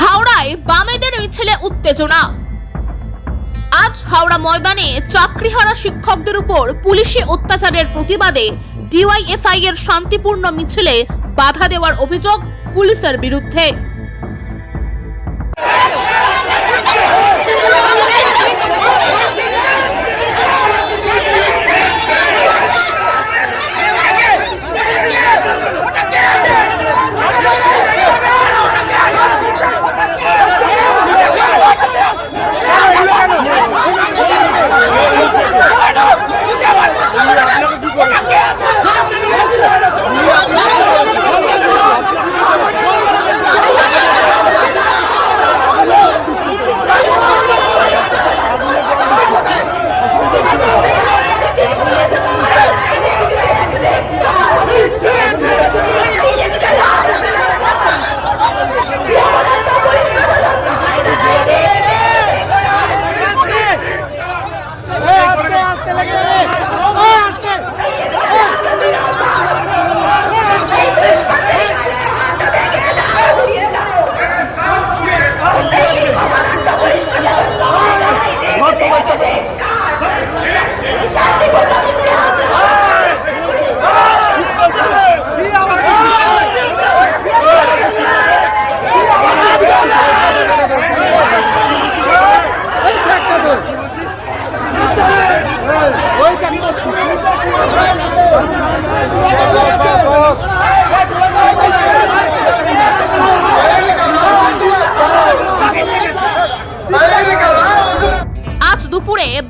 হাওড়ায় বামেদের মিছিলে উত্তেজনা। আজ হাওড়া ময়দানে চাকরিহারা শিক্ষকদের উপর পুলিশি অত্যাচারের প্রতিবাদে ডিওয়াইএফআই এর শান্তিপূর্ণ মিছিলে বাধা দেওয়ার অভিযোগ পুলিশের বিরুদ্ধে।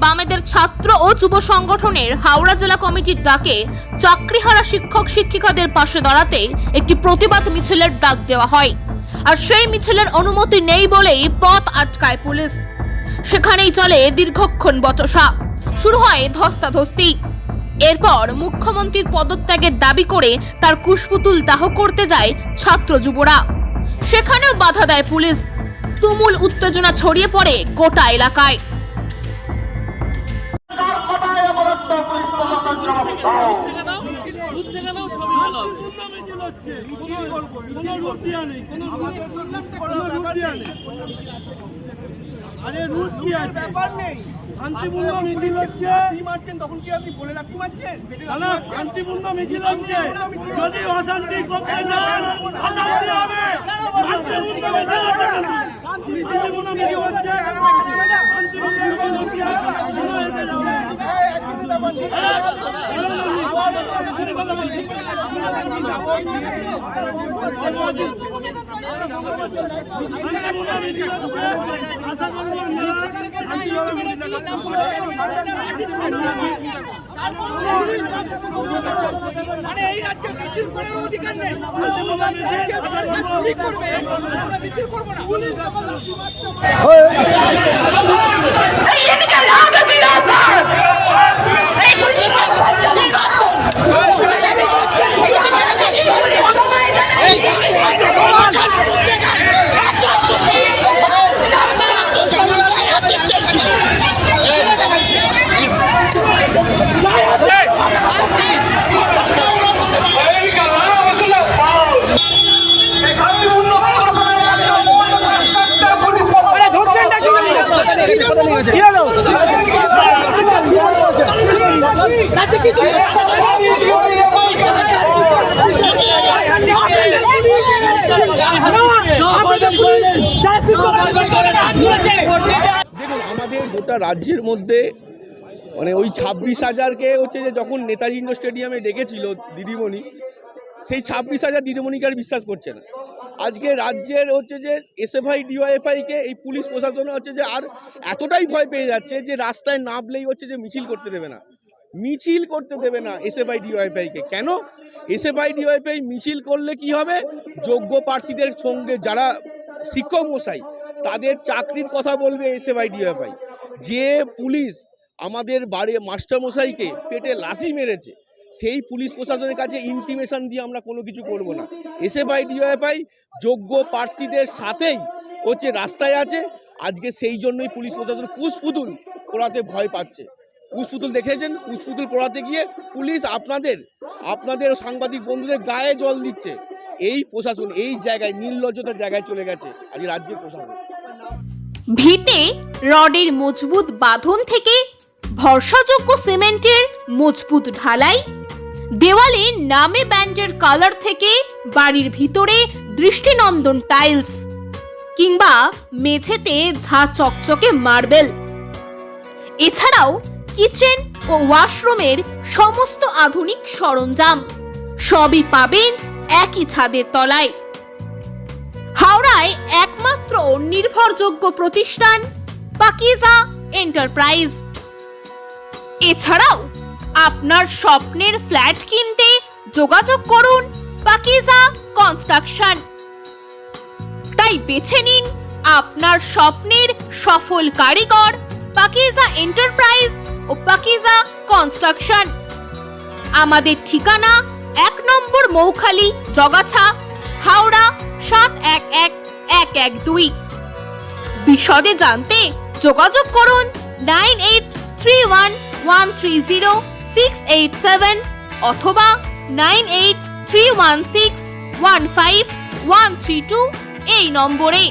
বামেদের ছাত্র ও যুব সংগঠনের হাওড়া জেলা কমিটির ডাকে চাকরিহারা শিক্ষক শিক্ষিকাদের পাশে দাঁড়াতে একটি প্রতিবাদ মিছিলের ডাক দেওয়া হয়। আর সেই মিছিলের অনুমতি নেই বলেই পথ আটকায় পুলিশ। সেখানেই চলে দীর্ঘক্ষণ বচসা। শুরু হয় ধস্তাধস্তি। এরপর মুখ্যমন্ত্রীর পদত্যাগের দাবি করে তার কুশপুতুল দাহ করতে যায় ছাত্র যুবরা। সেখানেও বাধা দেয় পুলিশ। তুমুল উত্তেজনা ছড়িয়ে পড়ে গোটা এলাকায়। শান্তিপূর্ণ মিছিল হচ্ছে তখন কি আপনি বলে রাখতে মারছেন না শান্তিপূর্ণ মিছিল হচ্ছে যদি অশান্তি করতে অশান্তি হবে শান্তিপূর্ণ মিছিল হচ্ছে শান্তিপূর্ণ মিছিল হচ্ছে কোনো এতে যাবে না। শান্তিপূর্ণ মিছিল হচ্ছে আশা করব না শান্তিভাবে মিছিলটা আরে এই রাজ্যে মিছিল করার অধিকার নেই। করবে আমরা মিছিল করব না দেখুন গোটা রাজ্যের মধ্যে মানে ওই ছাব্বিশ হাজারকে হচ্ছে যে যখন নেতাজি ইন্ডোর স্টেডিয়ামে ডেকেছিল দিদিমণি, সেই ছাব্বিশ হাজার দিদিমণিকে আর বিশ্বাস করছে না। আজকে রাজ্যের হচ্ছে যে এস এফ এসএফআই ডিওয়াইএফআইকে এই পুলিশ প্রশাসন হচ্ছে যে আর এতটাই ভয় পেয়ে যাচ্ছে যে রাস্তায় নামলেই হচ্ছে যে মিছিল করতে দেবে না। মিছিল করতে দেবে না এস এফ এসএফআই ডিওয়াইএফআইকে কেন? এস এফ এসএফআই, ডিওয়াইএফআই মিছিল করলে কি হবে? যোগ্য প্রার্থীদের সঙ্গে যারা শিক্ষক মশাই, তাদের চাকরির কথা বলবে এস এফ এসএফআই ডিওএফআই যে পুলিশ আমাদের বাড়ি মাস্টারমশাইকে পেটে লাথি মেরেছে, সেই পুলিশ প্রশাসনের কাছে ইন্টিমেশন দিয়ে আমরা কোনো কিছু করব না। এসএফআই ডিওএফআই যোগ্য প্রার্থীদের সাথেই হচ্ছে রাস্তায় আছে। আজকে সেই জন্যই পুলিশ প্রশাসন কুশপুতুল পোড়াতে ভয় পাচ্ছে। কুশপুতুল দেখেছেন? কুশপুতুল পোড়াতে গিয়ে পুলিশ আপনাদের আপনাদের সাংবাদিক বন্ধুদের গায়ে জল দিচ্ছে। এই প্রশাসন, এই জায়গায়, নির্লজ্জতার জায়গায় চলে গেছে আজ রাজ্যের প্রশাসন। ভিতে রডের মজবুত বাঁধন থেকে ভরসাযোগ্য সিমেন্টের মজবুত ঢালাই, দেওয়ালে নামে ব্যান্ডের কালার থেকে বাড়ির ভিতরে দৃষ্টিনন্দন টাইলস, কিংবা মেঝেতে ঝা চকচকে মার্বেল। এছাড়াও কিচেন ও ওয়াশরুমের সমস্ত আধুনিক সরঞ্জাম সবই পাবেন একই ছাদের তলায়। হাওড়ায় একমাত্র নির্ভরযোগ্য প্রতিষ্ঠান পাকিজা এন্টারপ্রাইজ। এছাড়াও আপনার স্বপ্নের ফ্ল্যাট কিনতে যোগাযোগ করুন পাকিজা কনস্ট্রাকশন। তাই বেছে নিন আপনার স্বপ্নের সফল কারিগর পাকিজা এন্টারপ্রাইজ ও পাকিজা কনস্ট্রাকশন। আমাদের ঠিকানা এক নম্বর মৌখালি জগাছা, হাওড়া সাত এক এক এক এক দুই। বিশদে জানতে যোগাযোগ করুন nine eight three one one three zero six eight seven অথবা nine eight three one six one five one three two এই নম্বরে।